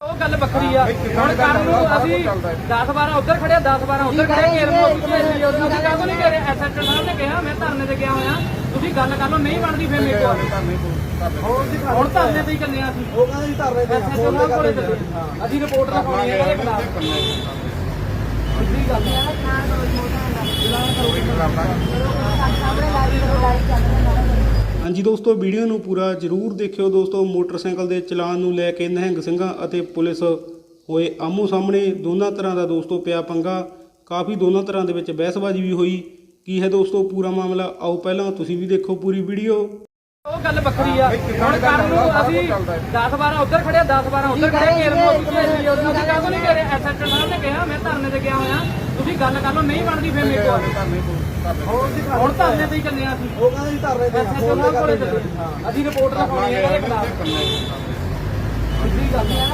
ਉਹ ਗੱਲ ਵੱਖਰੀ ਆ। ਹੁਣ ਕਰਨ ਨੂੰ ਅਸੀਂ 10 12 ਉੱਧਰ ਖੜਿਆ 10 12 ਉੱਧਰ ਖੜਿਆ ਕੇਰ ਨੂੰ ਭੇਜੀ ਉਹ ਤੁਸੀਂ ਕਾਹਤੋਂ ਨਹੀਂ ਕਰੇ ਐਸਐਚਓ ਸਾਹਿਬ ਨੇ ਕਿਹਾ ਮੈਂ ਧਰਨੇ ਤੇ ਗਿਆ ਹੋਇਆ। ਤੁਸੀਂ ਗੱਲ ਕਰ ਲਓ ਨਹੀਂ ਬਣਦੀ ਫਿਰ ਮੇਰੇ ਕੋਲ। ਹੁਣ ਧਰਨੇ ਤੇ ਹੀ ਚੱਲੇ ਆ ਅਸੀਂ। ਉਹ ਕਹਿੰਦੇ ਧਰਨੇ ਤੇ ਐਸਐਚਓ ਸਾਹਿਬ ਕੋਲੇ ਚੱਲੇ। ਅਸੀਂ ਰਿਪੋਰਟ ਲਿਖਾਉਣੀ ਹੈ ਇਹਦੇ ਖਿਲਾਫ। ਸਿੱਧੀ ਗੱਲ ਹੈ ਹਾਂਜੀ ਦੋਸਤੋ, ਵੀਡੀਓ ਨੂੰ ਪੂਰਾ ਜਰੂਰ ਦੇਖਿਓ ਦੋਸਤੋ। ਮੋਟਰਸਾਈਕਲ ਦੇ ਚਲਾਨ ਨੂੰ ਲੈ ਕੇ ਨਹਿੰਗ ਸਿੰਘਾਂ ਅਤੇ ਪੁਲਿਸ ਹੋਏ ਆਮੋ ਸਾਹਮਣੇ। ਦੋਨਾਂ ਤਰ੍ਹਾਂ ਦਾ ਦੋਸਤੋ, ਪਿਆ ਪੰਗਾ। ਕਾਫੀ ਦੋਨਾਂ ਤਰ੍ਹਾਂ ਦੇ ਵਿੱਚ ਬਹਿਸਬਾਜ਼ੀ ਵੀ ਹੋਈ। ਕੀ ਹੈ ਦੋਸਤੋ, ਪੂਰਾ ਮਾਮਲਾ? ਆਓ ਪਹਿਲਾਂ ਤੁਸੀਂ ਵੀ ਦੇਖੋ ਪੂਰੀ ਵੀਡੀਓ। ਉਹ ਗੱਲ ਵੱਖਰੀ ਆ। ਹੁਣ ਕਰਨ ਨੂੰ ਅਸੀਂ 10 12 ਉੱਧਰ ਖੜਿਆ 10 12 ਉੱਧਰ ਖੜਿਆ ਕੇਰ ਨੂੰ ਉੱਧਰ ਭੇਜੀ ਉਹ ਤੁਸੀਂ ਕਾਹਤੋਂ ਨਹੀਂ ਕਰੇ ਐਸਐਚਓ ਸਾਹਿਬ ਨੇ ਕਿਹਾ ਮੈਂ ਧਰਨੇ ਤੇ ਗਿਆ ਹੋਇਆ। ਤੁਸੀਂ ਗੱਲ ਕਰ ਲਓ ਨਹੀਂ ਬਣਦੀ ਫਿਰ ਮੇਰੇ ਕੋਲ। ਹੁਣ ਧਰਨੇ ਤੇ ਹੀ ਚੱਲੇ ਆ ਅਸੀਂ। ਉਹ ਕਹਿੰਦੇ ਜੀ ਧਰਨੇ ਤੇ ਐਸਐਚਓ ਸਾਹਿਬ ਕੋਲੇ ਚੱਲੇ। ਅਸੀਂ ਰਿਪੋਰਟ ਲਿਖਾਉਣੀ ਹੈ ਇਹਦੇ ਖਿਲਾਫ। ਸਿੱਧੀ ਗੱਲ ਹੈ।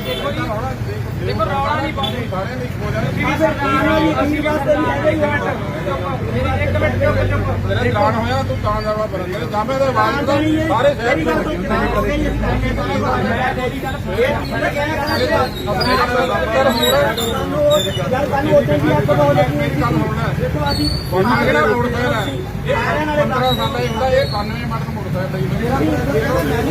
ਦੇਖੋ ਜੀ ਦੇਖੋ ਰੌਲਾ ਨਹੀਂ ਪਾਉਂਦੇ। ਸਰਕਾਰ ਨੂੰ ਇੱਕ ਮਿੰਟ ਮੇਰੀ ਇੱਕ ਮਿੰਟ ਚੁੱਪ ਚੁੱਪ। ਤੇਰਾ ਚਲਾਨ ਹੋਇਆ ਤੂੰ ਤਾਂ ਜਾਵਾ ਬਰੰਦਰ ਜਾਮੇ ਦੇ ਆਵਾਜ਼ ਦਾ ਸਾਰੇ ਸ਼ਹਿਰ ਵਿੱਚ ਮੈਂ ਤੇਰੀ ਗੱਲ ਯਾਰ ਸਾਨੂੰ ਉੱਥੇ ਵੀ ਇੱਕ ਬਹੁਤ ਲੱਗੀ ਕੰਮ ਹੋਣਾ ਦੇਖੋ ਅਸੀਂ ਕਿਹੜਾ ਮੋਟਰਸਾਈਕਲ ਹੈ। ਇਹ 15 ਸਾਲਾਂ ਹੀ ਹੁੰਦਾ ਇਹ 91 ਮਾਡਲ ਮੋਟਰਸਾਈਕਲ ਹੈ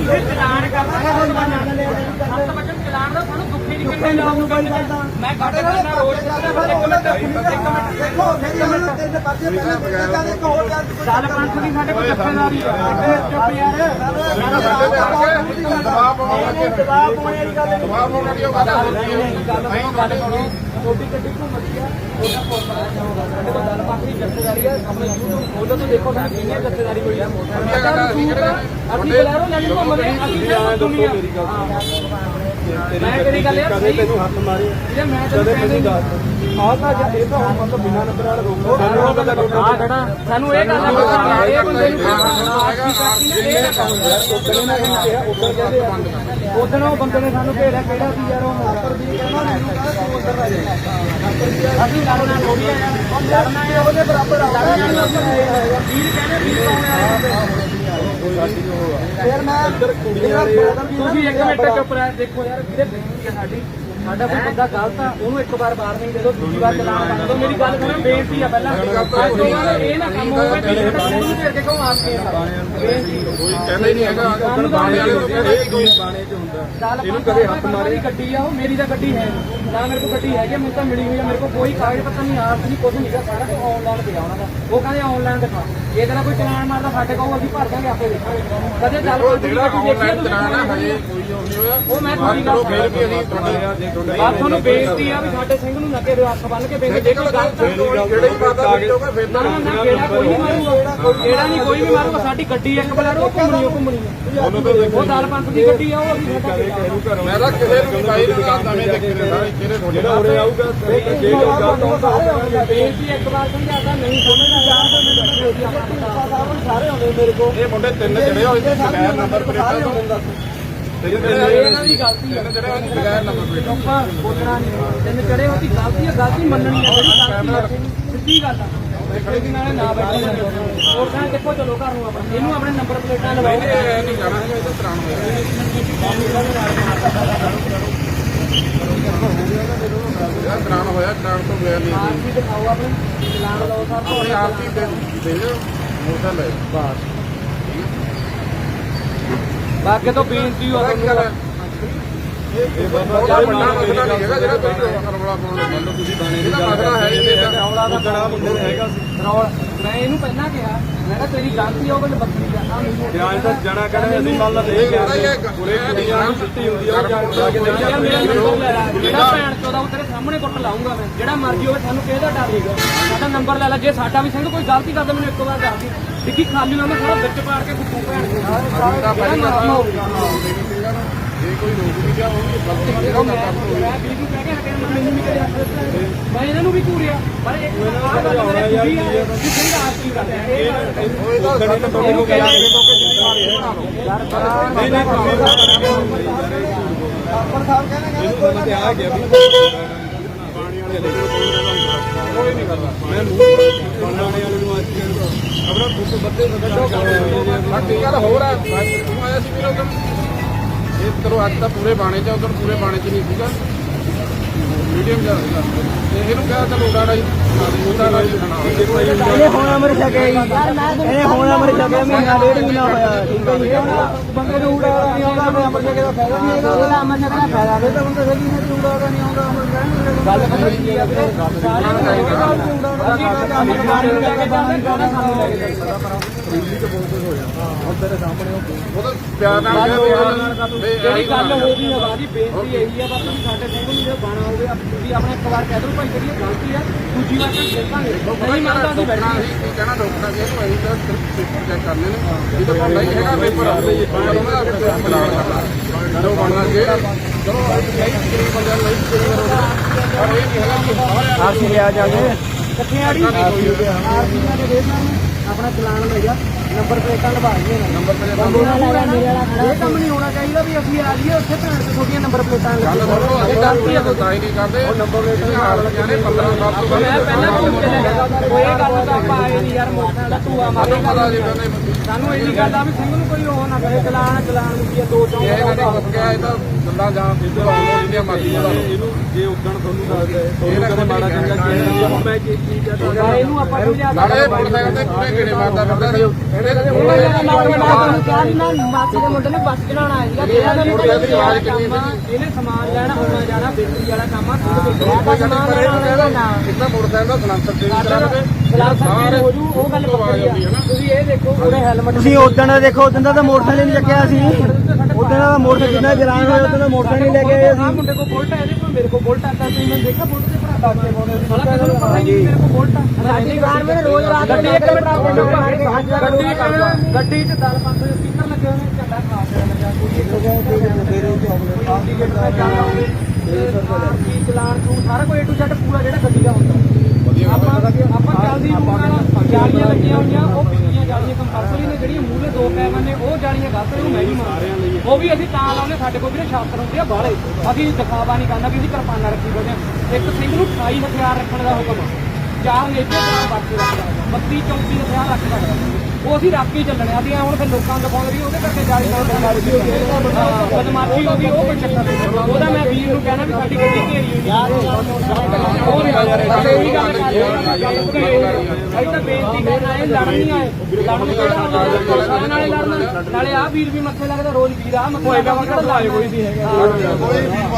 ਇਹ ਚਲਾਨ ਕਰਦਾ। ਹੁਣ ਮੈਂ ਨਾਲ ਲੈ ਸੱਤ ਵਜੇ ਚਲਾਨ ਦਾ ਸਾਨੂੰ ਦੁੱਖੀ ਨਹੀਂ ਕਿੰਨੇ ਲਾਉਂ ਮੈਂ ਕੱਢ ਕਰਨਾ ਰੋਜ਼ ਇੱਕ ਮਿੰਟ ਇੱਕ ਮਿੰਟ ਦੇਖੋ ਮੇਰੀ ਹੁਣ ਤਿੰਨ ਪਰਚੇ ਪਹਿਲਾਂ ਇੱਕ ਹੋਰ ਗੱਲ ਪੰਥ ਦੀ ਸਾਡੇ ਕੋਲ ਜੱਥੇਦਾਰੀ ਆ ਚੁੱਪ ਯਾਰ ਦਬਾਅ ਪਾਉਣ ਲੱਗੇ ਦਬਾਅ ਪਾਉਣੇ ਵਾਲੀ ਗੱਲ ਨਹੀਂ ਦਬਾਅ ਪਾਉਣ ਲੱਗੀ ਗੱਲ ਹੁੰਦੀ ਗੱਲ ਕਰੋ ਗੱਲ ਛੋਟੀ ਗੱਡੀ ਘੁੰਮਦੀ ਆ ਉਹਦਾ ਫੋਰਮਾ ਚਾਹੋਗਾ ਸਾਡੇ ਕੋਲ ਗੱਲ ਬਾਕੀ ਜੱਥੇਦਾਰੀ ਆ ਆਪਣੇ YouTube ਖੋਲੋ ਤਾਂ ਦੇਖੋ ਸਾਡੀ ਕਿੰਨੀ ਜੱਥੇਦਾਰੀ ਹੋਈ ਆ ਅਸੀਂ ਬਲੈਰੋ ਲੈਣੀ ਘੁੰਮਦੇ ਅਸੀਂ ਦੁਨੀਆ ਮੈਂ ਕਿਹੜੀ ਗੱਲ ਯਾਰ ਸਹੀ। ਤੈਨੂੰ ਹੱਥ ਮਾਰੇ। ਜੇ ਮੈਂ ਤੈਨੂੰ ਕਹਿੰਦੀ ਆਹ ਤਾਂ ਜੇ ਇਹ ਤਾਂ ਹੁਣ ਮਤਲਬ ਬਿਨਾਂ ਨੰਬਰ ਵਾਲਾ ਰੋਕੋ ਸਾਨੂੰ ਉਹ ਬੰਦਾ ਰੋਕੋ ਆ ਖੜਾ ਸਾਨੂੰ ਇਹ ਗੱਲ ਆ ਇਹ ਬੰਦੇ ਨੂੰ ਇਹ ਉਦੋਂ ਉਹ ਬੰਦੇ ਨੇ ਸਾਨੂੰ ਘੇਰਿਆ ਕਿਹੜਾ ਸੀ ਯਾਰ ਉਹ ਮਾਸਟਰ ਵੀ ਕਹਿੰਦਾ ਮੈਨੂੰ ਕਹਿੰਦਾ ਤੂੰ ਉੱਧਰ ਰਹਿ ਜਾ ਅਸੀਂ ਲੜਨਾ ਥੋੜੀ ਆ। ਯਾਰ ਲੜਨਾ ਹੈ ਉਹਦੇ ਬਰਾਬਰ ਆ। ਵੀਰ ਕਹਿੰਦੇ ਵੀਰ ਪਾਉਣੇ ਫਿਰ ਮੈਂ ਤੁਸੀਂ ਇੱਕ ਮਿੰਟ ਚੁੱਪ ਰਹਿ ਦੇਖੋ ਯਾਰ ਬੇਨਤੀ ਹੈ ਸਾਡੀ। ਸਾਡਾ ਕੋਈ ਬੰਦਾ ਗਲਤ ਆ ਉਹਨੂੰ ਇੱਕ ਵਾਰ ਬਾਹਰ ਨਹੀਂ ਦੇ ਦਿਓ ਦੂਜੀ ਵਾਰ ਚਲਾਨ ਬੰਦ ਦਿਓ ਮੇਰੀ ਗੱਲ ਸੁਣੋ ਬੇਨਤੀ ਆ ਪਹਿਲਾਂ। ਅੱਜ ਤੋਂ ਬਾਅਦ ਇਹ ਨਾ ਕੰਮ ਹੋਵੇ ਕਿ ਉਹਨੂੰ ਘੇਰ ਕੇ ਕਹੋ ਆਪ ਕੇ ਬੇਨਤੀ। ਕੋਈ ਕਹਿੰਦਾ ਹੀ ਨਹੀਂ ਹੈਗਾ ਉਧਰ ਬਾਣੇ ਵਾਲੇ ਨੂੰ ਕਹਿੰਦੇ ਹੀ ਕੋਈ ਚੱਲ ਇਹਨੂੰ ਕਦੇ ਹੱਥ ਮਾਰੇ ਗੱਡੀ ਆ ਉਹ ਮੇਰੀ ਤਾਂ ਗੱਡੀ ਹੈ ਨੀ। ਮੇਰੇ ਕੋਲ ਗੱਡੀ ਹੈਗੀ ਮੈਨੂੰ ਤਾਂ ਮਿਲੀ ਹੋਈ ਆ ਮੇਰੇ ਕੋਲ ਕੋਈ ਕਾਗਜ਼ ਪੱਤਰ ਨਹੀਂ ਆਰਸ ਨਹੀਂ ਕੁਝ ਨਹੀਂ ਸਾਰਾ ਕੁਝ ਆਨਲਾਈਨ ਪਿਆ ਉਹਨਾਂ ਦਾ। ਉਹ ਕਹਿੰਦੇ ਆਨਲਾਈਨ ਦਿਖਾ। ਜੇ ਤੇਰਾ ਕੋਈ ਚਲਾਨ ਮਾਰਦਾ ਸਾਡੇ ਕੋਲ ਅਸੀਂ ਭਰ ਦਾਂਗੇ ਆਪੇ ਦੇਖਾਂਗੇ। ਕਦੇ ਚੱਲ ਉਹ ਕੋਈ ਦੇਖੀ ਤੁਸੀਂ ਚਲਾਨ ਹੈ ਹਜੇ ਕੋਈ ਉਹ ਨਹੀਂ ਹੋਇਆ। ਉਹ ਮੈਂ ਤੁਹਾਡੀ ਕਰੋ ਗੱਲ ਫਿਰ ਵੀ ਅਸੀਂ ਤੁਹਾਡੇ ਬਾਤ ਤੁਹਾਨੂੰ ਬੇਨਤੀ ਆ ਵੀ ਸਾਡੇ ਸਿੰਘ ਨੂੰ ਲੱਗੇ ਦੇ ਹੱਥ ਬੰਨ ਕੇ ਬੇਨਤੀ ਜੇ ਕੋਈ ਗੱਲ ਜਿਹੜੇ ਬਾਤਾਂ ਵਿੱਚੋਂ ਫਿਰ ਨਾ ਨਾ ਕਿਹੜਾ ਕੋਈ ਨਹੀਂ ਮਾਰੂਗਾ ਕਿਹੜਾ ਨਹੀਂ ਕੋਈ ਵੀ ਮਾਰੂਗਾ ਸਾਡੀ ਗੱਡੀ ਇੱਕ ਬਲੈਰੋ ਉਹ ਘੁੰਮਣੀ ਉਹ ਘੁੰਮਣੀ ਆ। ਤਾਂ ਉਹ ਦਲ ਪੰਥ ਦੀ ਗੱਡੀ ਆ ਉਹ ਅਸੀਂ ਮੈਂ ਤਾਂ ਕਿਸੇ ਨੂੰ ਨੂੰ ਗੱਲ ਨਵੇਂ ਦੇਖੇ ਨੇ ਸਾਰੇ ਕਿਹੜੇ ਥੋੜੇ ਜਿਹੜਾ ਉਰੇ ਆਊਗਾ ਜੇ ਕੋਈ ਗੱਲ ਹੋਊਗਾ ਬੇਨਤੀ ਇੱਕ ਵਾਰ ਸਮਝਾਤਾ ਨਹੀਂ ਸਮਝਦਾ ਤੋਂ ਸਾਰੇ ਆਉਂਦੇ ਮੇਰੇ ਕੋਲ। ਇਹ ਮੁੰਡੇ ਤਿੰਨ ਚੜੇ ਹੋਏ ਬਗੈਰ ਨੰਬਰ ਪਲੇਟਾਂ ਤੋਂ। ਇਹਨਾਂ ਦੀ ਗਲਤੀ ਆ ਤਿੰਨ ਚੜੇ ਹੋਏ ਸੀ ਬਗੈਰ ਨੰਬਰ ਪਲੇਟਾਂ ਆਪਾਂ ਬੋਲਣਾ ਨਹੀਂ ਤਿੰਨ ਚੜੇ ਹੋਤੀ ਗਲਤੀ ਆ ਗਲਤੀ ਮੰਨਣੀ ਆ ਜਿਹੜੀ ਗਲਤੀ ਆ ਸਿੱਧੀ ਗੱਲ ਆ ਖੜੇ ਦੀ ਨਾਲੇ ਨਾ ਬੈਠੇ ਹੋਰ ਤਾਂ ਦੇਖੋ ਚਲੋ ਘਰ ਨੂੰ ਆਪਣਾ ਇਹਨੂੰ ਆਪਣੇ ਨੰਬਰ ਪਲੇਟਾਂ ਲਵਾਓ ਇਹ ਨਹੀਂ ਜਾਣਾ ਹੈਗਾ ਇਹ ਤਾਂ ਤਰਾਣ ਹੋਇਆ ਇਹ ਤਰਾਣ ਹੋਇਆ ਤਰਾਣ ਤੋਂ ਗਿਆ ਨਹੀਂ ਆਰਸੀ ਦਿਖਾਓ ਆਪਣੇ ਚਲਾਨ ਲਓ ਸਭ ਤੋਂ ਆਪਣੀ ਆਰਤੀ ਦੇ ਦੇ ਦਿਓ ਮੋਟਾ ਲੈ ਬਸ ਬਾਕੀ ਤੋਂ ਬੇਨਤੀ ਹੋ ਇਹ ਬਹੁਤ ਵੱਡਾ ਮਸਲਾ ਨਹੀਂ ਹੈਗਾ ਜਿਹੜਾ ਤੁਸੀਂ ਰੌਲਾ ਪਾਉਣ ਲੱਗੇ ਤੁਸੀਂ ਬਾਣੇ ਦੀ ਮਸਲਾ ਹੈ ਹੀ ਨਹੀਂ ਰੌਲਾ ਦਾ ਬੜਾ ਮੁੰਡੇ ਹੈਗਾ ਸੀ। ਰੌਲਾ ਮੈਂ ਇਹਨੂੰ ਪਹਿਲਾਂ ਕਿਹਾ ਮੈਂ ਕਿਹਾ ਤੇਰੀ ਗਲਤੀ ਉਹ ਗੱਲ ਬੱਕਰੀ ਆ ਆ ਮੈਨੂੰ। ਬਿਆਨ ਤਾਂ ਜਾਣਾ ਕਹਿੰਦੇ ਅਸੀਂ ਮੰਨ ਲਾ ਕਹਿੰਦਾ ਇਹ ਉਰੇ ਕੁੜੀਆਂ ਨੂੰ ਛੁੱਟੀ ਹੁੰਦੀ ਆ ਜਾ ਕੇ ਯਾਰ ਮੇਰਾ ਨੰਬਰ ਲੈ ਲੈ। ਜਿਹੜਾ ਭੈਣ ਚੋਦਾ ਉਹ ਤੇਰੇ ਸਾਹਮਣੇ ਕੁੱਟ ਲਾਉਂਗਾ ਮੈਂ। ਜਿਹੜਾ ਮਰਜ਼ੀ ਹੋਵੇ ਸਾਨੂੰ ਕਿਹਦਾ ਡਰ ਨਹੀਂਗਾ। ਸਾਡਾ ਨੰਬਰ ਲੈ ਲੈ। ਜੇ ਸਾਡਾ ਵੀ ਸਿੰਘ ਕੋਈ ਗਲਤੀ ਕਰਦਾ ਮੈਨੂੰ ਇੱਕ ਵਾਰ ਦੱਸ ਦੀ। ਡਿੱਗੀ ਖਾਲੀ ਨਾ ਮੈਂ ਸਾਰਾ ਵਿੱਚ ਪਾੜ ਕੇ ਕੁੱਟੂ ਭੈਣ ਚੋਦਾ। ਵਾਰ ਜੇ ਕੋਈ ਰੋਕ ਵੀ ਗਿਆ ਹੋਊਗੀ ਗਲਤੀ ਕਿਹੜਾ ਨਾ ਕੰਮ ਹੋਈ ਮੈਂ ਵੀ ਕਹਿ ਕੇ ਹਟਿਆ ਮੈਂ ਮੈਨੂੰ ਵੀ ਹੱਥ ਦਿੱਤਾ ਮੈਂ ਇਹਨਾਂ ਨੂੰ ਵੀ ਘੂਰਿਆ ਪਰ ਇੱਕ ਆਹ ਗੱਲ ਮੇਰੇ ਕੁੜੀ ਆ ਕਿ ਸਿੰਘ ਆਪ ਕੀ ਕਰਦਾ ਹੈ? ਇਹ ਇਹ ਤਾਂ ਸਾਡੇ ਤੋਂ ਇਹਨੂੰ ਕਹਿ ਤੋਂ ਕਿ ਜਿੰਨੀ ਲਓ ਯਾਰ ਨਹੀਂ ਨਹੀਂ ਪਰ ਸਾਹਿਬ ਕਹਿੰਦੇ ਇਹਨੂੰ ਤਾਂ ਤੇ ਆ ਗਿਆ ਵੀ ਪਾਣੀ ਵਾਲੇ ਕੋਈ ਨਹੀਂ ਕਰਦਾ। ਮੈਂ ਬਣਾਣੇ ਵਾਲੇ ਨੂੰ ਅੱਜ ਆਪਣਾ ਦੁੱਧ ਬੱਦੇ ਬਾਕੀ ਗੱਲ ਹੋਰ ਆ। ਤੂੰ ਆਇਆ ਸੀ ਵੀਰ ਉਦੋਂ ਇਹ ਕਰੋ ਅੱਜ ਤਾਂ ਪੂਰੇ ਬਾਣੇ ਚ ਉਦੋਂ ਪੂਰੇ ਬਾਣੇ ਚ ਨਹੀਂ ਸੀਗਾ। ਮੀਡੀਅਮ ਜਿਹਾ ਸੀਗਾ। ਤੇ ਇਹਨੂੰ ਕਿਹਾ, ਚਲੋ ਉਡਾੜਾ ਜੀ ਉਡਾੜਾ ਜੀ ਸੁਣਾ ਇਹਨੇ ਹੁਣ ਅਮਰ ਛਕਿਆ ਜੀ। ਇਹਨੇ ਹੁਣ ਅਮਰ ਛਕਿਆ, ਮਹੀਨਾ ਡੇਢ ਮਹੀਨਾ ਹੋਇਆ। ਠੀਕ ਹੈ ਜੀ। ਬੰਦੇ ਨੂੰ ਉਡਾ ਨਹੀਂ ਆਉਂਦਾ ਮੈਂ ਅਮਰ ਛਕੇ ਦਾ ਫਾਇਦਾ ਨਹੀਂ ਹੈਗਾ। ਉਹਦਾ ਅਮਰ ਛਕੇ ਦਾ ਫਾਇਦਾ ਦੇ ਤਾਂ ਬੰਦੇ ਸਹੀ ਨਹੀਂ ਉਡਾ ਨਹੀਂ ਆਉਂਦਾ ਅਮਰ ਕਹਿਣ ਗੱਲ ਪਤਾ ਕੀ ਆ ਵੀਰੇ ਸਾਰਿਆਂ ਨੂੰ ਚਾਹੀਦਾ ਅਸੀਂ ਅਮਰ ਬਾਣੀ ਨੂੰ ਲੈ ਕੇ ਜਾਂਦੇ ਗਾਣਾ ਸਾਨੂੰ ਲੈ ਕੇ ਜਾਂਦੇ ਉਹਦਾ ਪਿਆਰ ਨਾਲ ਕਿਹਾ ਵੀ ਇਹ- ਵੀ ਜਿਹੜੀ ਗੱਲ ਹੋ ਗਈ ਹੈ ਬਾਜੀ ਬੇਨਤੀ ਇਹੀ ਹੈ ਬਸ ਤੁਸੀਂ ਸਾਡੇ ਨੂੰ ਜੇ। ਬਾਣਾ ਹੋਵੇ ਤੁਸੀਂ ਆਪਣੇ ਇੱਕ ਵਾਰ ਕਹਿ ਦਿਓ ਭਾਈ ਜਿਹੜੀ ਇਹ ਗਲਤੀ ਹੈ ਦੂਜੀ ਵਾਰ ਤਾਂ ਦੇਖਾਂਗੇ ਨਹੀਂ ਮੰਨਦਾ ਅਸੀਂ ਡਾਕਟਰਾਂ ਬੈਠੇ ਦੀ ਕੀ ਕਹਿਣਾ ਡਾਕਟਰਾਂ ਦੇ ਅਸੀਂ ਤਾਂ ਸਿਰਫ ਪੇਪਰ ਚੈੱਕ ਕਰਨੇ ਨੇ ਜਦੋਂ ਤੁਹਾਡਾ ਹੀ ਹੈਗਾ ਪੇਪਰ ਉਹਨਾਂ ਦਾ ਫਿਰ ਚਲਾਨ ਕਰਨਾ ਜਦੋਂ ਬਣਨਾ ਜੇ ਚਲੋ ਅਸੀਂ ਨਹੀਂ ਗਰੀਬ ਬੰਦਿਆਂ ਨੂੰ ਨਹੀਂ ਕਰੀ ਕਰੋ ਪਰ ਇਹ ਨਹੀਂ ਹੈਗਾ ਕਿ ਆਰਸੀ ਲਿਆ ਜਾਵੇ। ਕਿੱਥੇ ਆੜੀ ਆਰਸੀ ਦੇ ਦੇ ਆਪਣਾ ਚਲਾਨ ਲੈ ਜਾ ਨੰਬਰ ਪਲੇਟਾਂ ਲਵਾ ਲਈਏ ਨੰਬਰ ਪਲੇਟਾਂ ਇਹ ਕੰਮ ਨਹੀਂ ਹੋਣਾ ਚਾਹੀਦਾ ਵੀ ਅਸੀਂ ਆ ਜਾਈਏ ਉੱਥੇ ਭੈਣ ਤੇ ਛੋਟੀਆਂ ਨੰਬਰ ਪਲੇਟਾਂ ਗੱਲ ਸੁਣੋ ਇਹ ਗਲਤੀ ਹੈ ਤਾਂ ਹੀ ਨਹੀਂ ਕਰਦੇ। ਉਹ ਨੰਬਰ ਪਲੇਟ ਹਾਲ ਲੱਗਿਆ ਨੇ 15 ਸਾਲ ਤੋਂ ਮੈਂ ਪਹਿਲਾਂ ਘੁੰਮ ਕੇ ਲੈ ਗਿਆ ਉਹ ਇਹ ਗੱਲ ਤਾਂ ਆਪਾਂ ਆਏ ਨਹੀਂ ਯਾਰ ਮੋਟਰ ਦਾ ਧੂਆ ਮਾਰੇ। ਸਾਨੂੰ ਪਤਾ ਜੀ ਕਹਿੰਦੇ ਸਾਨੂੰ ਇੰਨੀ ਗੱਲ ਆ ਵੀ ਸਿੰਘ ਨੂੰ ਕੋਈ ਉਹ ਨਾ ਕਰੇ ਚਲਾਨ ਚਲਾਨ ਆ, ਦੋ ਚੌਂਕ ਇਹ ਕਹਿੰਦੇ ਕੁੱਕ ਗਿਆ ਇਹ ਤਾਂ ਗੱਲਾਂ ਜਾਂ ਇੱਧਰ ਆਉਂਦੇ ਜਿੰਨੀਆਂ ਮਰਜ਼ੀ ਬਣਾ ਲਓ ਇਹਨੂੰ ਜੇ ਉਦਣ ਤੁਹਾਨੂੰ ਹੈ ਤੁਹਾਨੂੰ ਕਦੇ ਮਾੜਾ ਚੰਗਾ ਕਹਿਣਾ ਮੈਂ ਜੇ ਚੀਜ਼ ਆ ਹਾਂ, ਇਹਨੂੰ ਆਪਾਂ ਸਮਝਾ ਨਾਲੇ ਮੋਟਰਸਾਈਕਲ ਤੇ ਪੂਰੇ ਗੇੜੇ ਮਾਰਦਾ ਫਿਰਦਾ ਸੀ। ਇਹਦੇ ਮਾਸੀ ਦੇ ਮੁੰਡੇ ਨੂੰ ਬੱਸ ਚੜਾਉਣਾ ਦੀ ਕਿੰਨੀ ਇਹਨੇ ਸਮਾਨ ਲੈਣਾ ਹੋਣਾ ਬੇਕਰੀ ਵਾਲਾ ਕੰਮ ਆ ਕਿੰਨਾ ਮੋਟਰਸਾਈਕਲ ਦਾ ਸਲਾਂਸਰ ਚੇਂਜ ਕਰਾ ਦੇਵੇ ਸਾਰੇ ਹੋ ਜੂ ਉਹ ਗੱਲ ਵੱਖਰੀ ਆ। ਨਾ। ਤੁਸੀਂ ਇਹ ਦੇਖੋ ਉਹਨੇ ਹੈਲਮਟ ਤੁਸੀਂ ਉਦੋਂ ਦਾ ਦੇਖੋ ਉਦੋਂ ਦਾ ਤਾਂ ਮੋਟਰਸਾਈਕਲ ਨਹੀਂ ਚੱਕਿਆ ਸੀ ਉਦੋਂ ਦਾ ਮੋਟਰਸਾਈਕਲ ਜਿੰਨਾ ਚਲਾਨ ਹੋਇਆ ਉਦੋਂ ਦਾ ਮੋਟਰਸਾਈਕਲ ਨਹੀਂ ਲੈ ਕੇ ਆਏ ਆ ਮੁੰਡੇ ਕੋਲ ਬੁਲਟ ਹੈ ਕੋਲ ਮੇਰੇ ਕੋਲ ਬੁਲਟ ਆ ਤਾਂ ਤੁਸੀਂ ਮੈਨੂੰ ਦੇਖਿਆ ਬੁਲਟ ਦੇ ਭਰਾ ਬਾਕੇ ਪਾਉਣੇ ਸਾਲਾ ਕਿਸੇ ਨੂੰ ਪਤਾ ਨਹੀਂ ਮੇਰੇ ਕੋਲ ਬੁਲਟ ਆ। ਸਾਡੀ ਕਾਰ ਮੇਰੇ ਰੋਜ਼ ਰਾਤ ਗੱਡੀ ਇੱਕ ਮਿੰਟ ਪਿੰਡੋਂ ਬਾਹਰ ਗੱਡੀ ਚ ਗੱਡੀ ਚ ਦਲ ਪੰਦ ਦੇ ਸਪੀਕਰ ਲੱਗੇ ਹੋਏ ਨੇ ਝੰਡਾ ਖਰਾਬ ਹੋਇਆ ਲੱਗਿਆ ਕੋਈ ਇੱਕ ਕੋਈ ਇੰਡੀਕੇਟਰ ਦਾ ਚੱਲਦਾ ਹੋਵੇ। ਕੀ ਚਲਾਨ ਚੂਨ ਸਾਰਾ ਕੋਈ A to Z ਪੂਰਾ ਜਿਹੜਾ ਗੱਡੀ ਦਾ ਹੁੰਦਾ ਆਪਾਂ ਆਪਾਂ ਚੱਲਦੀ ਨੂੰ ਜਾਲੀਆਂ ਲੱਗੀਆਂ ਹੋਈਆਂ ਉਹ ਪਿਛਲੀਆਂ ਜਾਲੀਆਂ ਕੰਪਲਸਰੀ ਨੇ ਜਿਹੜੀਆਂ ਮੂਹਰੇ ਦੋ ਪੈਮਾਂ ਨੇ ਉਹ ਜਾਲੀਆਂ ਗਲਤ ਨੇ ਉਹ ਮੈਂ ਵੀ ਮੰਨਦਾ ਉਹ ਵੀ ਅਸੀਂ ਤਾਂ ਲਾਉਂਦੇ ਸਾਡੇ ਕੋਲ ਵੀਰੇ ਸ਼ਾਸਤਰ ਹੁੰਦੇ ਆ ਬਾਹਲੇ ਅਸੀਂ ਦਿਖਾਵਾ ਨਹੀਂ ਕਰਨਾ ਵੀ ਅਸੀਂ ਕਿਰਪਾਨਾਂ ਰੱਖੀ ਬੈਠੇ ਹਾਂ। ਇੱਕ ਸਿੰਘ ਨੂੰ 28 ਹਥਿਆਰ ਰੱਖਣ ਦਾ ਹੁਕਮ ਚਾਰ ਨੇਜੇ ਚਾਰ ਬਾਕੀ ਰੱਖਦਾ 32 34 ਹਥਿਆਰ ਰੱਖ ਸਕਦਾ ਉਹ ਅਸੀਂ ਰੱਖ ਕੇ ਚੱਲਣੇ ਆ, ਅਸੀਂ ਹੁਣ ਫਿਰ ਲੋਕਾਂ ਨੂੰ ਦਿਖਾਉਂਦੇ ਵੀ ਉਹਦੇ ਕਰਕੇ ਜਾਲੀ ਨਾਲ ਬਦਮਾਸ਼ੀ ਬਦਮਾਸ਼ੀ ਹੋ ਗਈ ਉਹ ਕੋਈ ਚੱਕਰ ਨਹੀਂ। ਉਹਦਾ ਮੈਂ ਵੀਰ ਨੂੰ ਕਹਿਣਾ ਵੀ ਸਾਡੀ ਗੱਡੀ ਘੇਰੀ ਯਾਰ ਇਹ ਗੱਲ ਅਸੀਂ ਤਾਂ ਬੇਨਤੀ ਕਰਨ ਆਏ ਲੜਨ ਨਹੀਂ ਆਏ। ਲੜਨ ਕਿਹੜਾ ਆਉਂਦਾ ਨਾਲੇ ਲੜਨਾ। ਨਾਲੇ ਆ ਵੀਰ ਵੀ ਮੱਥੇ ਲੱਗਦਾ ਰੋਜ਼ ਵੀਰ ਆ ਮੱਥੇ ਲੱਗਦਾ ਕਿਹੜਾ ਲਾਏ ਕੋਈ ਵੀ ਹੈਗਾ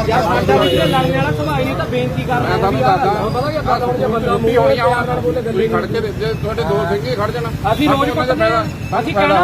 ਯਾਰ ਸਾਡਾ ਵੀ ਜਿਹੜਾ ਲੜਨ ਵਾਲਾ ਸੁਭਾਅ ਨਹੀਂ ਤਾਂ ਬੇਨਤੀ ਕਰਨਾ ਮੈਂ ਤੁਹਾਨੂੰ ਦੱਸਦਾ। ਪਤਾ ਕੀ ਗੱਲ ਹੁਣ ਜੇ ਬੰਦਾ ਮੂੰਹ ਹੋਣੀ ਆਉਣਾ ਤੁਸੀਂ ਖੜ ਕੇ ਦੇ- ਜੇ ਤੁਹਾਡੇ ਦੋ ਸਿੰਘ ਹੀ ਖੜ ਜਾਣਾ। ਅਸੀਂ ਰੋਜ਼ ਕੁੱਟਦੇ ਕਹਿਣਾ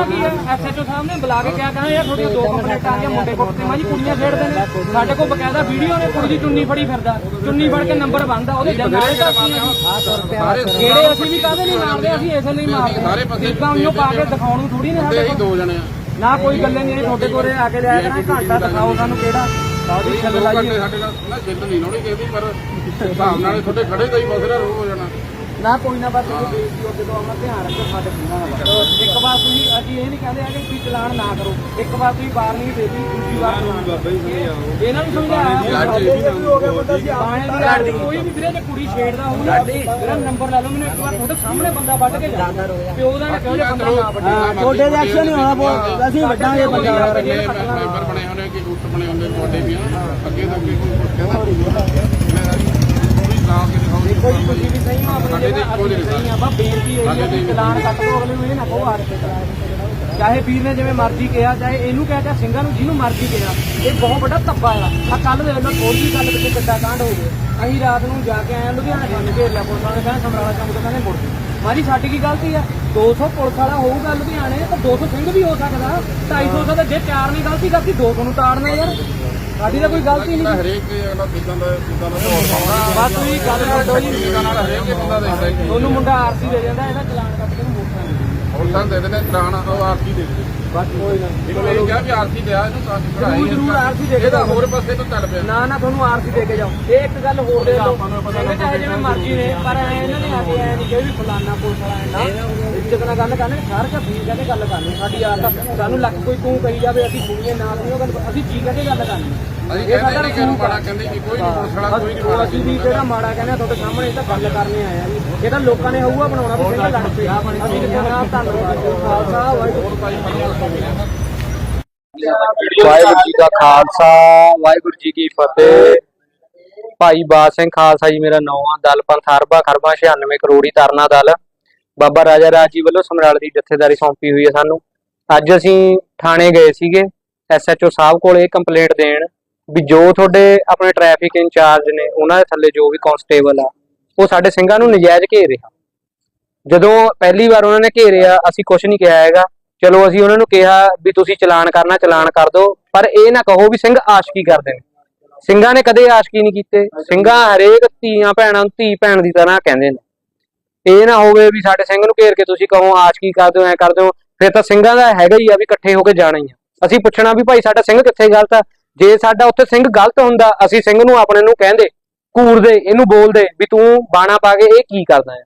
ਕੀ ਐਸਐਚਓ ਸਾਹਿਬ ਨੇ ਬੁਲਾ ਕੇ ਕਿਹਾ ਕਹਿੰਦਾ ਯਾਰ ਤੁਹਾਡੀਆਂ ਦੋ ਕੰਪਲੇਂਟਾਂ ਆ ਮੁੰਡੇ ਕੁੱਟਦੇ ਮਾਂ ਜੀ ਕੁੜੀਆਂ ਛੇੜਦੇ ਨੇ। ਸਾਡੇ ਕੋਲ ਬਕਾਇਦਾ ਵੀਡੀਓ ਨੇ ਕੁੜੀ ਦੀ ਚੁੰਨੀ ਫੜੀ ਫਿਰਦਾ। ਚੁੰਨੀ ਫੜ ਕੇ ਨੰਬਰ ਬੰਦਾ ਉਹਦੇ ਜੰਗਾਲੇ ਦਾ ਸਾਰੇ ਜਿਹੜੇ ਅਸੀਂ ਵੀ ਕਾਹਦੇ ਨਹੀਂ ਮਾਰਦੇ ਅਸੀਂ ਇਸੇ ਲਈ ਮਾਰਦੇ ਸਾਰੇ ਪਾਸੇ ਉਹਨੂੰ ਪਾ ਕੇ ਦਿਖਾਉਣ ਨੂੰ ਥੋੜੀ ਨੇ ਸਾਡੇ ਕੋਲ। ਦੋ ਜਣੇ ਆ। ਨਾ ਕੋਈ ਗੱਲੇ ਨਹੀਂ ਤੁਹਾਡੇ ਕੋਲੇ ਆ ਕੇ ਲਿਆ ਕਰਾਂ ਘੰਟਾ ਦਿਖਾਓ ਸਾਨੂੰ ਕਿਹੜਾ। ਸਾਡੀ ਛੱਲ ਦੋ ਲਾਈਏ। ਸਾਡੇ ਨਾਲ ਨਾ ਜਿੱਦ ਨਹੀਂ ਲਾਉਣੀ ਕਿਸੇ ਦੀ ਪਰ ਹਿਸਾਬ ਨਾਲ ਤੁਹਾਡੇ ਖੜੇ ਤਾਂ ਹੀ ਰੋ ਹੋ ਜਾਣਾ। ਨਾ ਕੋਈ ਨਾ ਬਸ ਜਦੋਂ ਆਪਣਾ ਧਿਆਨ ਰੱਖੋ ਸਾਡੇ ਪੂਰਾ ਇੱਕ ਵਾਰ ਤੁਸੀਂ ਅਸੀਂ ਇਹ ਨਹੀਂ ਕਹਿੰਦੇ ਹੈਗੇ ਤੁਸੀਂ ਚਲਾਨ ਨਾ ਕਰੋ। ਇੱਕ ਵਾਰ ਤੁਸੀਂ ਵਾਰਨਿੰਗ ਦੇ ਦਿੱਤੀ ਦੂਜੀ ਵਾਰ ਚਲਾਨ ਇਹਨਾਂ ਨੂੰ ਸਮਝਾਇਆ ਬਾਣੇ ਦੀ ਲੜਦੀ ਕੋਈ ਵੀ ਵੀਰੇ ਜੇ ਕੁੜੀ ਛੇੜਦਾ ਹੋਊ ਨਾ ਮੇਰਾ ਨੰਬਰ ਲੈ ਲਓ ਮੈਨੂੰ ਇੱਕ ਵਾਰ ਤੁਹਾਡੇ ਸਾਹਮਣੇ ਬੰਦਾ ਵੱਢ ਕੇ ਜਾ ਪਿਓ ਦਾ ਨਾ ਕਿਹੋ ਜਿਹਾ ਬੰਦਾ ਨਾ ਵੱਢੇ। ਤੁਹਾਡੇ ਦਾ ਐਕਸ਼ਨ ਨਹੀਂ ਹੋਣਾ ਬਹੁਤ। ਅਸੀਂ ਵੱਡਾਂਗੇ ਬੰਦਾ। ਮੈਂਬਰ ਬਣੇ ਹੋਣੇ ਕਿ ਗੁੱਟ ਬਣੇ ਹੁੰਦੇ ਤੁਹਾਡੇ ਵੀ ਆ। ਅੱਗੇ ਤਾਂ ਅੱਗੇ ਕੋਈ ਕਹਿੰਦਾ ਕਿ ਦੇਖੋ ਜੀ ਤੁਸੀਂ ਵੀ ਸਹੀ ਹੋ ਆਪਣੀ ਜਗ੍ਹਾ ਇੱਕੋ ਜਿਹੇ ਸਹੀ ਆ ਬਾ ਬੇਨਤੀ ਇਹ ਹੈ ਕਿ ਚਲਾਨ ਕੱਟ ਦੋ ਅਗਲੇ ਨੂੰ ਇਹ ਨਾ ਕਹੋ ਆਰ ਕੇ ਚਲਾਨ। ਚਾਹੇ ਵੀਰ ਨੇ ਜਿਵੇਂ ਮਰਜ਼ੀ ਕਿਹਾ, ਚਾਹੇ ਇਹਨੂੰ ਕਿਹਾ, ਚਾਹੇ ਸਿੰਘਾਂ ਨੂੰ, ਜਿਹਨੂੰ ਮਰਜ਼ੀ ਕਿਹਾ, ਇਹ ਬਹੁਤ ਵੱਡਾ ਧੱਬਾ ਆ। ਆ ਕੱਲ ਦੇ ਲੋ ਥੋੜੀ ਜਿਹੀ ਗੱਲ ਵਿੱਚ ਕਿੱਡਾ ਕਾਂਡ ਹੋ ਗਿਆ। ਅਸੀਂ ਰਾਤ ਨੂੰ ਜਾ ਕੇ ਆਏ, ਲੁਧਿਆਣਾ ਸਾਨੂੰ ਘੇਰ ਲਿਆ ਪੁਲਿਸ ਵਾਲੇ ਕਹਿੰਦੇ ਸਮਰਾਲਾ ਚੌਂਕ ਤੋਂ ਕਹਿੰਦੇ ਮੁੜ ਮਾਰੀ ਸਾਡੀ ਕੀ ਗਲਤੀ ਆ? 200 ਪੁਲਿਸ ਵਾਲਾ ਹੋਊਗਾ ਲੁਧਿਆਣੇ, ਤਾਂ 200 ਸਿੰਘ ਵੀ ਹੋ ਸਕਦਾ। 250 ਸਕਦਾ ਜੇ ਚਾਰ ਨਹੀਂ ਗਲਤੀ ਕਰਤੀ 200 ਨੂੰ ਤਾੜਨਾ ਯਾਰ। ਸਾਡੀ ਤਾਂ ਕੋਈ ਗਲਤੀ ਨਹੀਂ ਹਰੇਕ ਅਗਲਾ ਕਿਦਾਂ ਦਾ ਕਿਦਾਂ ਦਾ ਬਸ ਤੁਸੀਂ ਗੱਲ ਛੱਡੋ ਜੀ। ਤੁਹਾਨੂੰ ਮੁੰਡਾ ਆਰਸੀ ਦੇ ਜਾਂਦਾ ਇਹਦਾ ਚਲਾਨ ਤਾਂ ਦੇ ਦਿੰਦੇ ਤਰਾਣਾ ਉਹ ਆਰਤੀ ਦੇ ਦਿੰਦੇ ਬਸ ਕੋਈ ਨਾ। ਇਹ ਕਿਹਾ ਵੀ ਆਰਸੀ ਲਿਆ ਇਹਨੂੰ ਪੜਾਈ ਜ਼ਰੂਰ, ਜ਼ਰੂਰ ਆਰਸੀ ਦੇ ਕੇ ਇਹਦਾ ਜਾਓ। ਹੋਰ ਪਾਸੇ ਤੋਂ ਚੱਲ ਪਿਆ। ਨਾ ਨਾ ਤੁਹਾਨੂੰ ਆਰਸੀ ਦੇ ਕੇ ਜਾਓ। ਇਹ ਇੱਕ ਗੱਲ ਹੋਰ ਦੇ ਦਿਓ। ਕਹਿੰਦੇ ਚਾਹੇ ਜਿਵੇਂ ਮਰਜ਼ੀ ਨੇ ਪਰ ਐ ਇਹਨਾਂ ਨੇ ਆ ਕੇ ਐ ਨਹੀਂ ਕਿ ਵੀ ਫਲਾਨਾ ਪੁਲਿਸ ਵਾਲਾ ਐ ਨਾ। ਇੱਜ਼ਤ ਨਾਲ ਗੱਲ ਕਰਨੀ ਸਾਰ ਕਾ ਠੀਕ ਕਹਿੰਦੇ ਗੱਲ ਕਰਨੀ। ਸਾਡੀ ਆਦਤ ਸਾਨੂੰ ਲੱਗ ਕੋਈ ਤੂੰ ਕਹੀ ਜਾਵੇ ਅਸੀਂ ਸੁਣੀਏ ਨਾ ਸੁਣੀਏ ਗੱਲ ਅਸੀਂ ਜੀ ਕਹਿੰਦੇ ਗੱਲ ਕਰਨੀ। ਅਸੀਂ ਇਹ ਕਹਿੰਦੇ ਸਾਡਾ ਨਹੀਂ ਕਿ ਇਹਨੂੰ ਰਸੂਖ ਆ। ਮਾੜਾ ਕਹਿੰਦੇ ਕਿ ਕੋਈ ਨਹੀਂ ਪੁਲਿਸ ਵਾਲਾ ਕੋਈ ਨਹੀਂ ਮਾੜਾ ਅਸੀਂ ਵੀ ਜਿਹੜਾ ਮਾੜਾ ਕਹਿੰਦੇ ਆ, ਤੁਹਾਡੇ ਸਾਹਮਣੇ ਇਹ ਤਾਂ ਗੱਲ ਕਰਨੇ ਆਏ ਆ ਜੀ। ਇਹ ਤਾਂ ਲੋਕਾਂ ਨੇ ਹਊਆ ਬਣਾਉਣਾ ਵੀ ਸਿੰਘ ਲੜ ਪਏ ਅਸੀਂ ਕਹਿੰਦੇ ਧੰਨਵਾਦ ਖਾਲਸਾ ਵਾਹਿਗੁਰੂ ਵਾਹਿਗੁਰੂ ਜੀ ਕਾ ਖਾਲਸਾ ਵਾਹਿਗੁਰੂ ਜੀ ਕੀ ਫਤਿਹ। ਭਾਈ ਬਾਦ ਸਿੰਘ ਖਾਲਸਾ ਜੀ ਮੇਰਾ ਨਾਮ ਆ ਦਲ ਪੰਥ ਅਰਬਾ ਖਰਬਾ 96 ਕਰੋੜੀ ਤਰਨਾ ਦਲ। ਬਾਬਾ ਰਾਜਾ ਰਾਜ ਜੀ ਵੱਲੋਂ ਸਮਰਾਲ ਦੀ ਜਥੇਦਾਰੀ ਸੌਂਪੀ ਹੋਈ ਹੈ ਸਾਨੂੰ। ਅੱਜ ਅਸੀਂ ਥਾਣੇ ਗਏ ਸੀਗੇ ਐਸਐਚਓ ਸਾਹਿਬ ਕੋਲ ਇਹ ਕੰਪਲੇਂਟ ਦੇਣ। ਵੀ ਜੋ ਤੁਹਾਡੇ ਆਪਣੇ ਟ੍ਰੈਫਿਕ ਇੰਚਾਰਜ ਨੇ, ਉਹਨਾਂ ਦੇ ਥੱਲੇ ਜੋ ਵੀ ਕਾਂਸਟੇਬਲ ਆ, ਉਹ ਸਾਡੇ ਸਿੰਘਾਂ ਨੂੰ ਨਜਾਇਜ਼ ਘੇਰ ਰਿਹਾ। ਜਦੋਂ ਪਹਿਲੀ ਵਾਰ ਉਹਨਾਂ ਨੇ ਘੇਰਿਆ, ਅਸੀਂ ਕੁਝ ਨਹੀਂ ਕਿਹਾ ਹੈਗਾ। ਚਲੋ ਅਸੀਂ ਉਹਨਾਂ ਨੂੰ ਕਿਹਾ ਵੀ ਤੁਸੀਂ ਚਲਾਨ ਕਰਨਾ, ਚਲਾਨ ਕਰ ਦਿਓ, ਪਰ ਇਹ ਨਾ ਕਹੋ ਵੀ ਸਿੰਘ ਆਸ਼ਕੀ ਕਰਦੇ ਨੇ। ਸਿੰਘਾਂ ਨੇ ਕਦੇ ਆਸ਼ਕੀ ਨਹੀਂ ਕੀਤੇ। ਸਿੰਘਾਂ ਹਰੇਕ ਧੀਆਂ ਭੈਣਾਂ ਨੂੰ ਧੀ ਭੈਣ ਦੀ ਤਰ੍ਹਾਂ ਕਹਿੰਦੇ ਨੇ। ਇਹ ਨਾ ਹੋਵੇ ਵੀ ਸਾਡੇ ਸਿੰਘ ਨੂੰ ਘੇਰ ਕੇ ਤੁਸੀਂ ਕਹੋ ਆਸ਼ਕੀ ਕਰਦੇ ਹੋ ਐ ਕਰ ਦਿਓ। ਫਿਰ ਤਾਂ ਸਿੰਘਾਂ ਦਾ ਹੈਗਾ ਹੀ ਆ ਵੀ ਇਕੱਠੇ ਹੋ ਕੇ ਜਾਣਾ ਹੀ ਆ। ਅਸੀਂ ਪੁੱਛਣਾ ਵੀ ਭਾਈ, ਸਾਡਾ ਸਿੰਘ ਕਿੱਥੇ ਗਲਤ ਆ? ਜੇ ਸਾਡਾ ਉੱਥੇ ਸਿੰਘ ਗਲਤ ਹੁੰਦਾ ਅਸੀਂ ਸਿੰਘ ਨੂੰ ਆਪਣੇ ਨੂੰ ਕਹਿੰਦੇ ਘੂਰਦੇ ਇਹਨੂੰ ਬੋਲਦੇ ਵੀ ਤੂੰ ਬਾਣਾ ਪਾ ਕੇ ਇਹ ਕੀ ਕਰਦਾ ਹੈ।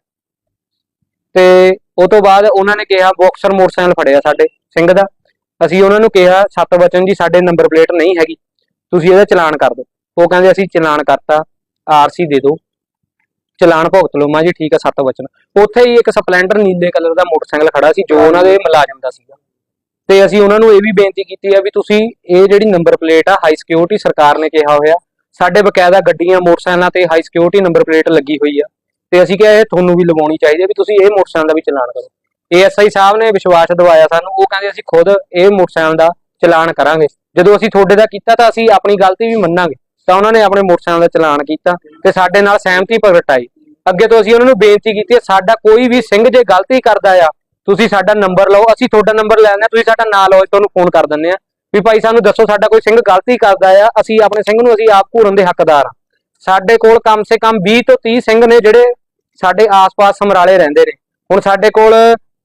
ਤੇ ਉਹ ਤੋਂ ਬਾਅਦ ਉਹਨਾਂ ਨੇ ਕਿਹਾ ਬਾਕਸਰ ਮੋਟਰਸਾਈਕਲ ਫੜਿਆ ਸਾਡੇ ਸਿੰਘ ਦਾ। ਅਸੀਂ ਉਹਨਾਂ ਨੂੰ ਕਿਹਾ ਸਤ ਵਚਨ ਜੀ ਸਾਡੇ ਨੰਬਰ ਪਲੇਟ ਨਹੀਂ ਹੈਗੀ ਤੁਸੀਂ ਇਹਦਾ ਚਲਾਨ ਕਰ ਦਿਓ। ਉਹ ਕਹਿੰਦੇ ਅਸੀਂ ਚਲਾਨ ਕਰਤਾ ਆਰਸੀ ਦੇ ਦਿਓ। ਚਲਾਨ ਭੁਗਤ ਲਓ। ਮੈਂ ਜੀ ਠੀਕ ਆ ਸਤ ਵਚਨ ਉੱਥੇ ਹੀ ਇੱਕ ਸਪਲੈਂਡਰ ਨੀਲੇ ਕਲਰ ਦਾ ਮੋਟਰਸਾਈਕਲ ਖੜਾ ਸੀ ਜੋ ਉਹਨਾਂ ਦੇ ਮੁਲਾਜ਼ਮ ਦਾ ਸੀਗਾ। ਤੇ ਅਸੀਂ ਉਹਨਾਂ ਨੂੰ ਇਹ ਵੀ ਬੇਨਤੀ ਕੀਤੀ ਹੈ ਵੀ ਤੁਸੀਂ ਇਹ ਜਿਹੜੀ ਨੰਬਰ ਪਲੇਟ ਆ ਹਾਈ ਸਿਕਿਉਰਿਟੀ ਸਰਕਾਰ ਨੇ ਕਿਹਾ ਹੋਇਆ, ਸਾਡੇ ਬਕਾਇਦਾ ਗੱਡੀਆਂ, ਮੋਟਰਸਾਈਕਲਾਂ ਤੇ ਹਾਈ ਸਿਕਿਉਰਿਟੀ ਨੰਬਰ ਪਲੇਟ ਲੱਗੀ ਹੋਈ ਆ। ਤੇ ਅਸੀਂ ਕਿਹਾ ਇਹ ਤੁਹਾਨੂੰ ਵੀ ਲਵਾਉਣੀ ਚਾਹੀਦੀ ਹੈ ਵੀ ਤੁਸੀਂ ਇਹ ਮੋਟਰਸਾਈਕਲ ਦਾ ਵੀ ਚਲਾਨ ਕਰੋ। ਏਐਸਆਈ ਸਾਹਿਬ ਨੇ ਵਿਸ਼ਵਾਸ ਦਿਵਾਇਆ ਸਾਨੂੰ, ਉਹ ਕਹਿੰਦੇ ਅਸੀਂ ਖੁਦ ਇਹ ਮੋਟਰਸਾਈਕਲ ਦਾ ਚਲਾਨ ਕਰਾਂਗੇ। ਜਦੋਂ ਅਸੀਂ ਤੁਹਾਡੇ ਦਾ ਕੀਤਾ ਤਾਂ ਅਸੀਂ ਆਪਣੀ ਗਲਤੀ ਵੀ ਮੰਨਾਂਗੇ, ਤਾਂ ਉਹਨਾਂ ਨੇ ਆਪਣੇ ਮੋਟਰਸਾਈਕਲ ਦਾ ਚਲਾਨ ਕੀਤਾ ਤੇ ਸਾਡੇ ਨਾਲ ਸਹਿਮਤੀ ਪ੍ਰਗਟਾਈ ਅੱਗੇ ਤੋਂ ਅਸੀਂ ਉਹਨਾਂ ਨੂੰ ਬੇਨਤੀ ਕੀਤੀ ਹੈ ਸਾਡਾ ਕੋਈ ਵੀ ਸਿੰਘ ਜੇ ਗਲਤੀ ਕਰਦਾ ਆ ਤੁਸੀਂ ਸਾਡਾ ਨੰਬਰ ਲਓ, ਅਸੀਂ ਤੁਹਾਡਾ ਨੰਬਰ ਲੈ ਲੈਂਦੇ ਹਾਂ, ਤੁਸੀਂ ਸਾਡਾ ਨਾਂ ਲਓ, ਤੁਹਾਨੂੰ ਫੋਨ ਕਰ ਦਿੰਦੇ ਆ ਵੀ ਭਾਈ ਸਾਨੂੰ ਦੱਸੋ, ਸਾਡਾ ਕੋਈ ਸਿੰਘ ਗਲਤੀ ਕਰਦਾ ਆ, ਅਸੀਂ ਆਪਣੇ ਸਿੰਘ ਨੂੰ, ਅਸੀਂ ਆਪ ਘੂਰਨ ਦੇ ਹੱਕਦਾਰ ਆ ਸਾਡੇ ਕੋਲ ਕਮ ਸੇ ਕਮ 20 ਤੋਂ 30 ਸਿੰਘ ਨੇ ਜਿਹੜੇ ਸਾਡੇ ਆਸ-ਪਾਸ ਸਮਰਾਲੇ ਰਹਿੰਦੇ ਨੇ। ਹੁਣ ਸਾਡੇ ਕੋਲ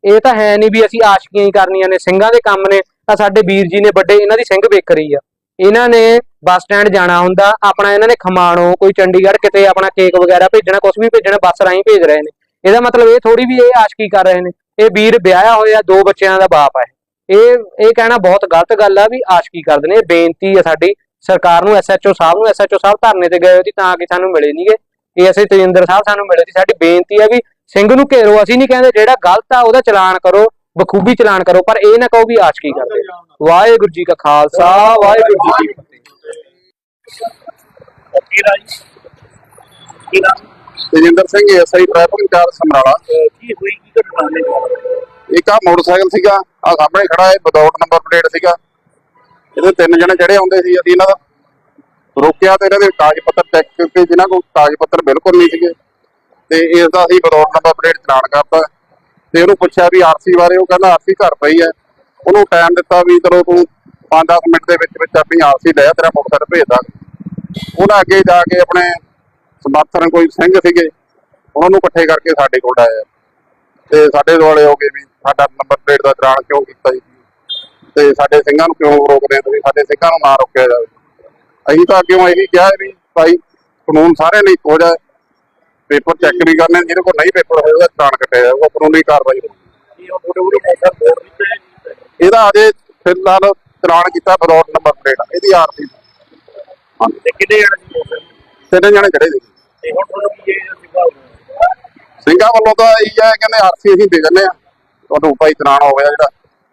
ਇਹ ਤਾਂ ਹੈ ਨਹੀਂ ਵੀ ਅਸੀਂ ਆਸ਼ਕੀਆਂ ਹੀ ਕਰਨੀਆਂ ਨੇ, ਸਿੰਘਾਂ ਦੇ ਕੰਮ ਨੇ, ਤਾਂ ਸਾਡੇ ਵੀਰ ਜੀ ਨੇ ਵੱਡੇ ਇਹਨਾਂ ਦੀ ਸਿੰਘ ਵੇਖਰੀ ਆ। ਇਹਨਾਂ ਨੇ ਬੱਸ ਸਟੈਂਡ ਜਾਣਾ ਹੁੰਦਾ, ਆਪਣਾ ਇਹਨਾਂ ਨੇ ਖਮਾਣੋ, ਕੋਈ ਚੰਡੀਗੜ੍ਹ ਕਿਤੇ ਆਪਣਾ ਕੇਕ ਵਗੈਰਾ ਭੇਜਣਾ ਕੁਝ ਵੀ ਭੇਜਣਾ, ਬੱਸ ਰਾਹੀਂ ਭੇਜ ਰਹੇ ਨੇ। ਇਹਦਾ ਮਤਲਬ ਇਹ ਥੋੜੀ ਵੀ ਇਹ ਆਸ਼ਕੀ ਕਰ ਰਹੇ ਨੇ। ਇਹ ਵੀਰ ਵਿਆਹਿਆ ਹੋਇਆ, ਦੋ ਬੱਚਿਆਂ ਦਾ ਬਾਪ ਹੈ। ਇਹ ਇਹ ਕਹਿਣਾ ਬਹੁਤ ਗਲਤ ਗੱਲ ਆ ਵੀ ਆਸ਼ਕੀ ਕਰਦੇ ਨੇ। ਬੇਨਤੀ ਆ ਸਾਡੀ। ਸਰਕਾਰ ਨੂੰ ਐਸਐਚਓ ਸਾਹਿਬ ਨੂੰ ਐਸਐਚਓ ਸਾਹਿਬ ਧਰਨੇ ਤੇ ਗਏ ਸੀ ਤਾਂ ਕਿ ਸਾਨੂੰ ਮਿਲੇ ਨਹੀਂਗੇ ਇਹ ਤੇਜਿੰਦਰ ਸਾਹਿਬ ਸਾਨੂੰ ਮਿਲੇ ਸੀ। ਸਾਡੀ ਬੇਨਤੀ ਆ ਵੀ ਸਿੰਘ ਨੂੰ ਘੇਰੋ। ਅਸੀਂ ਨਹੀਂ ਕਹਿੰਦੇ ਜਿਹੜਾ ਗਲਤ ਆ ਉਹਦਾ ਚਲਾਨ ਕਰੋ, ਬਖੂਬੀ ਚਲਾਨ ਕਰੋ, ਪਰ ਇਹ ਨਾ ਕਹੋ ਵੀ ਆਸ਼ਕੀ ਕਰਦੇ ਵਾਹਿਗੁਰੂ ਜੀ ਕਾ ਖਾਲਸਾ, ਵਾਹਿਗੁਰੂ ਜੀ ਕੀ ਫਤਿਹ। Tejinder Singh S I traffic in charge Samrala ਕੀ ਹੋਈ ਕੀ ਘਟਨਾ ਨੇ ਇੱਕ ਆ ਮੋਟਰਸਾਈਕਲ ਸੀਗਾ ਆ ਸਾਹਮਣੇ ਖੜਾ ਹੈ ਵਿਦਆਊਟ ਨੰਬਰ ਪਲੇਟ ਸੀਗਾ। ਇਹਦੇ ਤਿੰਨ ਜਣੇ ਚੜੇ ਆਉਂਦੇ ਸੀ ਅਸੀਂ ਇਹਨਾਂ ਦਾ। ਰੋਕਿਆ ਤੇ ਇਹਨਾਂ ਦੇ ਕਾਗਜ਼ ਪੱਤਰ ਚੈੱਕ ਕੀਤੇ ਜਿਨ੍ਹਾਂ ਕੋਲ ਕਾਗਜ਼ ਪੱਤਰ ਬਿਲਕੁਲ ਨਹੀਂ ਸੀਗੇ। ਤੇ ਇਸ ਦਾ ਅਸੀਂ ਵਿਦਆਊਟ ਨੰਬਰ ਪਲੇਟ ਚਲਾਨ ਕਰਤਾ। ਤੇ ਉਹਨੂੰ ਪੁੱਛਿਆ ਵੀ ਆਰਸੀ ਬਾਰੇ ਉਹ ਕਹਿੰਦਾ ਆਰਸੀ ਘਰ ਪਈ ਹੈ। ਉਹਨੂੰ ਟਾਈਮ ਦਿੱਤਾ ਵੀ ਚਲੋ ਤੂੰ 5-10 ਮਿੰਟ ਦੇ ਵਿੱਚ ਵਿੱਚ ਆਪਣੀ ਆਰਸੀ ਲੈ ਆ ਤੇਰਾ ਮੋਟਰਸਾਈਕਲ ਭੇਜ ਦਾਂਗੇ। ਉਹਨਾਂ ਅੱਗੇ ਜਾ ਕੇ ਆਪਣੇ ਸਮਰਥਨ ਕੋਈ ਸਿੰਘ ਸੀਗੇ, ਉਹਨਾਂ ਨੂੰ ਇਕੱਠੇ ਕਰਕੇ ਸਾਡੇ ਕੋਲ ਆਇਆ ਤੇ ਸਾਡੇ ਦੁਆਲੇ ਹੋ ਗਏ ਵੀ ਸਾਡਾ ਨੰਬਰ ਪਲੇਟ ਦਾ ਚਲਾਨ ਕਿਉਂ ਕੀਤਾ ਜੀ? ਤੇ ਸਾਡੇ ਸਿੰਘਾਂ ਨੂੰ ਕਿਉਂ ਰੋਕਦੇ ਤੁਸੀਂ? ਸਾਡੇ ਸਿੰਘਾਂ ਨੂੰ ਨਾ ਰੋਕਿਆ ਜਾਵੇ। ਅਸੀਂ ਤਾਂ ਅੱਗੇ ਇਹੀ ਕਿਹਾ ਵੀ ਭਾਈ ਕਾਨੂੰਨ ਸਾਰਿਆਂ ਲਈ ਇੱਕੋ ਜਿਹਾ ਪੇਪਰ ਚੈੱਕ ਵੀ ਕਰਨੇ, ਜਿਹਦੇ ਕੋਲ ਨਹੀਂ ਪੇਪਰ ਹੋਏ, ਉਹਦਾ ਚਲਾਨ ਕੱਟਿਆ ਜਾਊਗਾ ਕਾਨੂੰਨੀ ਕਾਰਵਾਈ ਹੋਊਗੀ। ਇਹਦਾ ਅਜੇ ਫਿਲਹਾਲ ਚਲਾਨ ਕੀਤਾ ਵਿਦਆਊਟ ਨੰਬਰ ਪਲੇਟ ਇਹਦੀ ਆਰਸੀ ਤੇ ਕਿੰਨੇ ਜਣੇ ਤਿੰਨ ਜਣੇ ਖੜੇ ਸੀ। ਤੇ ਹੁਣ ਤੁਹਾਨੂੰ ਕੀ ਇਹ ਸਿਖਾਓ ਸਿੰਘਾਂ ਵੱਲੋਂ ਤਾਂ ਇਹ ਹੈ ਕਹਿੰਦੇ ਆਰਸੀ ਅਸੀਂ ਦੇ ਦਿੰਦੇ ਆ। ਤੁਹਾਨੂੰ ਭਾਈ ਚਲਾਨ ਹੋ ਗਿਆ ਜਿਹੜਾ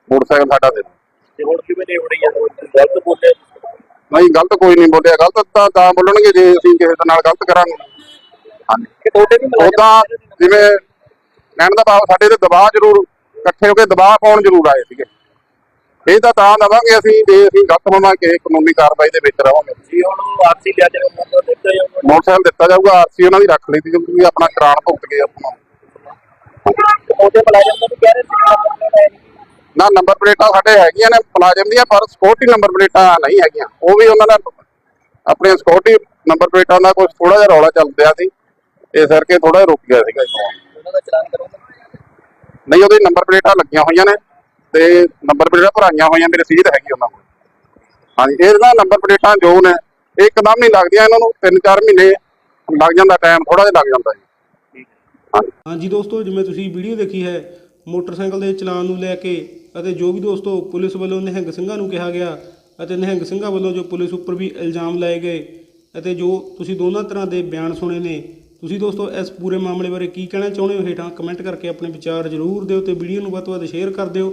ਮੋਟਰਸਾਈਕਲ ਸਾਡਾ ਦੇ ਦਿਓ। ਤੇ ਹੁਣ ਕਿਵੇਂ ਨੇ ਉੜੀ ਜਾਂਦੇ ਗਲਤ ਬੋਲੇ ਨਹੀਂ ਗਲਤ ਕੋਈ ਨਹੀਂ ਬੋਲਿਆ। ਗਲਤ ਤਾਂ ਤਾਂ ਬੋਲਣਗੇ ਜੇ ਅਸੀਂ ਕਿਸੇ ਦੇ ਨਾਲ ਗਲਤ ਕਰਾਂਗੇ। ਕਿ ਤੁਹਾਡੇ ਵੀ ਉਦਾਂ ਜਿਵੇਂ ਕਹਿਣ ਦਾ ਭਾਵ ਸਾਡੇ ਤੇ ਦਬਾਅ ਜ਼ਰੂਰ ਇਕੱਠੇ ਹੋ ਕੇ ਦਬਾਅ ਪਾਉਣ ਜ਼ਰੂਰ ਆਏ ਸੀਗੇ। ਇਹ ਤਾਂ ਤਾਂ ਦਵਾਂਗੇ ਅਸੀਂ ਜੇ ਅਸੀਂ ਗਲਤ ਹੋਵਾਂਗੇ ਕਾਨੂੰਨੀ ਕਾਰਵਾਈ ਦੇ ਵਿੱਚ ਰਹਾਂਗੇ ਜੀ ਹੁਣ ਆਰਸੀ ਲਿਆ ਜਾਊਗਾ ਮੋਟਰਸਾਈਕਲ ਦਿੱਤਾ ਜਾਊਗਾ ਆਰਸੀ ਉਹਨਾਂ ਦੀ ਰੱਖ ਲਈ ਕਿਉਂਕਿ ਆਪਣਾ ਚਲਾਨ ਭੁਗਤ ਗਏ ਆਪਣਾ। ਉਹਦੇ ਮੁਲਾਜ਼ਮ ਨੂੰ ਵੀ ਕਹਿ ਰਹੇ ਸੀ ਨਾ ਨੰਬਰ ਪਲੇਟਾਂ ਸਾਡੇ ਹੈਗੀਆਂ ਨੇ ਮੁਲਾਜ਼ਮ ਦੀਆਂ ਪਰ ਸਿਕਿਉਰਿਟੀ ਨੰਬਰ ਪਲੇਟਾਂ ਨਹੀਂ ਹੈਗੀਆਂ। ਉਹ ਵੀ ਉਹਨਾਂ ਦਾ ਆਪਣੇ ਸਿਕਿਉਰਿਟੀ ਨੰਬਰ ਪਲੇਟਾਂ ਦਾ ਕੁਝ ਥੋੜਾ ਜਿਹਾ ਰੌਲਾ ਚੱਲ ਰਿਹਾ ਸੀ ਇਸ ਕਰਕੇ ਥੋੜਾ ਜਿਹਾ ਰੁਕ ਗਿਆ ਸੀਗਾ ਜੀ। ਉਹਨਾਂ ਦਾ ਚਲਾਨ ਕਰੋਗੇ ਨਹੀਂ ਉਹਦੇ ਨੰਬਰ ਪਲੇਟਾਂ ਲੱਗੀਆਂ ਹੋਈਆਂ ਨੇ। ਤੇ ਨੰਬਰ ਪਲੇਟਾਂ ਭਰਾਈਆਂ ਹੋਈਆਂ, ਮੇਰੇ ਰਸੀਦ ਹੈਗੀ ਉਹਨਾਂ ਕੋਲ। ਹਾਂਜੀ ਇਹਦਾ ਨੰਬਰ ਪਲੇਟਾਂ ਜੋ ਨੇ, ਇਹ ਇੱਕਦਮ ਨਹੀਂ ਲੱਗਦੀਆਂ ਇਹਨਾਂ ਨੂੰ 3-4 ਮਹੀਨੇ ਲੱਗ ਜਾਂਦਾ ਟਾਈਮ ਥੋੜਾ ਜਿਹਾ ਲੱਗ ਜਾਂਦਾ ਜੀ। ਹਾਂਜੀ। ਦੋਸਤੋ, ਜਿਵੇਂ ਤੁਸੀਂ ਵੀਡੀਓ ਦੇਖੀ ਹੈ, ਮੋਟਰਸਾਈਕਲ ਦੇ ਚਲਾਨ ਨੂੰ ਲੈ ਕੇ ਅਤੇ ਜੋ ਵੀ ਦੋਸਤੋ ਪੁਲਿਸ ਵੱਲੋਂ ਨਿਹੰਗ ਸਿੰਘਾਂ ਨੂੰ ਕਿਹਾ ਗਿਆ ਅਤੇ ਨਿਹੰਗ ਸਿੰਘਾਂ ਵੱਲੋਂ ਜੋ ਪੁਲਿਸ ਉੱਪਰ ਵੀ ਇਲਜ਼ਾਮ ਲਾਏ ਗਏ ਅਤੇ ਜੋ ਤੁਸੀਂ ਦੋਨਾਂ ਤਰ੍ਹਾਂ ਦੇ ਬਿਆਨ ਸੁਣੇ ਨੇ, ਤੁਸੀਂ ਦੋਸਤੋ ਇਸ ਪੂਰੇ ਮਾਮਲੇ ਬਾਰੇ ਕੀ ਕਹਿਣਾ ਚਾਹੁੰਦੇ ਹੋ? ਹੇਠਾਂ ਕਮੈਂਟ ਕਰਕੇ ਆਪਣੇ ਵਿਚਾਰ ਜ਼ਰੂਰ ਦਿਓ ਤੇ ਵੀਡੀਓ ਨੂੰ ਵੱਧ ਤੋਂ ਵੱਧ ਸ਼ੇਅਰ ਕਰ ਦਿਓ।